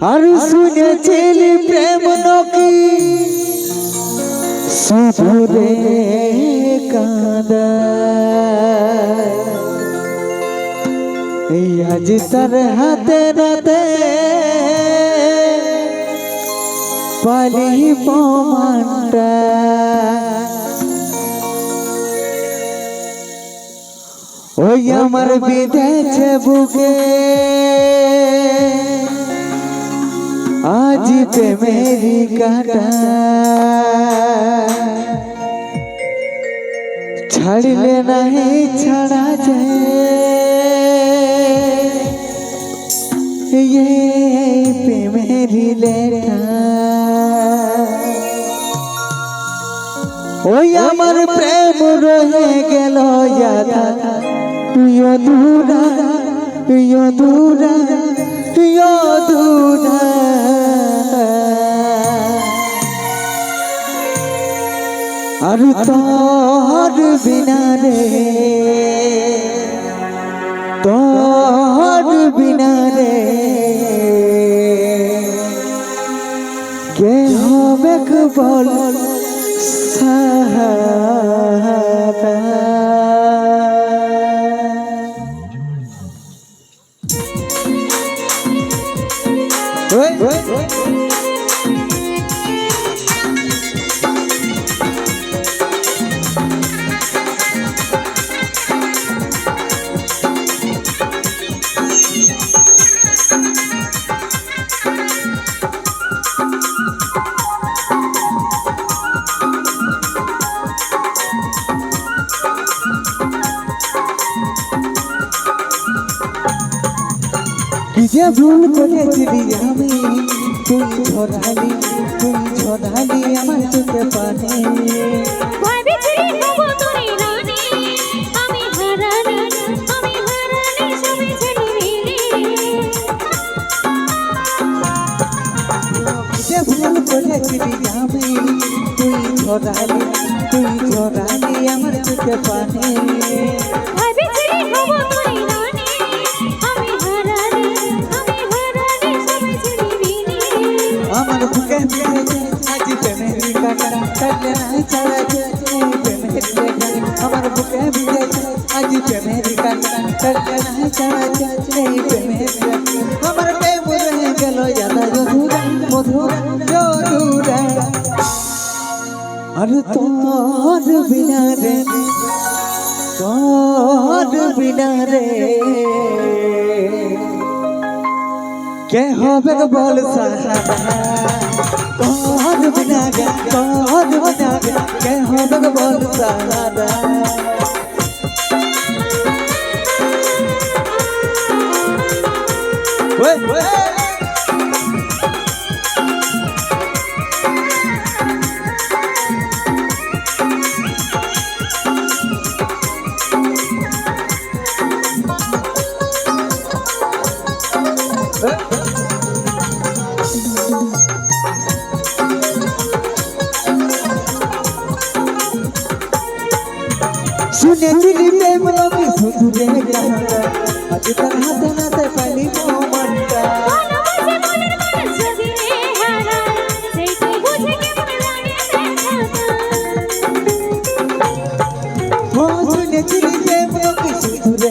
আর শুনেছিলি প্রেম নকি সুধুরে কাঁদা এই আজ তার হাতে রাতে পালি প্রমাণটা। ওই আমার বিদেছে বুকে। আজ প্রেমেরি কাটা ছাড়লে নাহি ছাড়া যায় ইয়ে প্রেমেরি লেখা ওই আমার প্রেম রয়ে গেল যাদা তুইও দুরা তুইও দুরা আর তোর বিনা রে তোর বিনা রে কে হবে বল? ভুল করেছিলি আমি তুই ঝরালি তুই ঝরালি আমার চোখে পানি। ভুল করেছিলি আমি তুই ঝরালি তুই ঝরালি আমার চোখে পানি। ভয় এই প্রেমের লেখা আমার বুকে মেরেছে আজ প্রেমের কাটা কাটলে নাই এই প্রেমের আমার আর তোর বিনা রে তোর বিনা রে কে হবে বল সাহারা? তোর বিনা গে তোর বিনা গে কে হবে শুনেছিলি প্রেম লোকে শুধু রে গানটা আজ তার হাতে নাতে পালি মোমনটা ভালোবাসে মনের মানুষ যদি রে হারায় সেইটি বুঝে কেমন লাগে দেখা ও শুনেছিলি প্রেম লোকে শুধু রে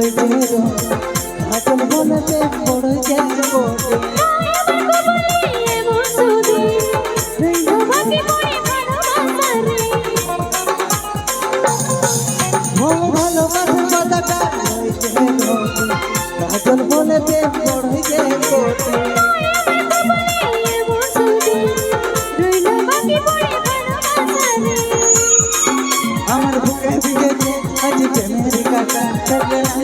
বড়ই বেরো এখন মনেতে বড়ই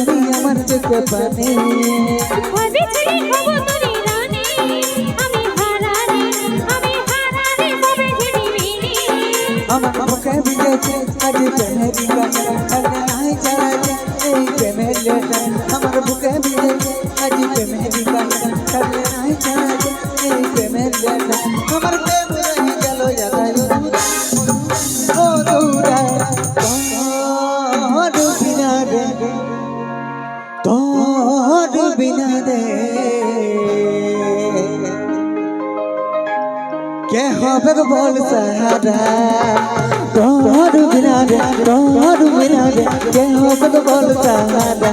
রানী আমার চোখে পানি আমার মুখে বিজেছে আজ প্রেমের নাই চারা এই প্রেমের আমার মুখে বিজেছে আজ প্রেমের নাই চারা এই প্রেমের আমার भगवान बोल सहारा। तोहर बिना रे तोहर बिना रे के हो भगवान सहारा।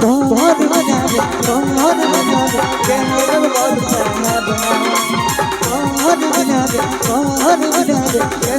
तोहर बिना रे तोहर बिना रे के हो भगवान सहारा। तोहर बिना रे तोहर बिना रे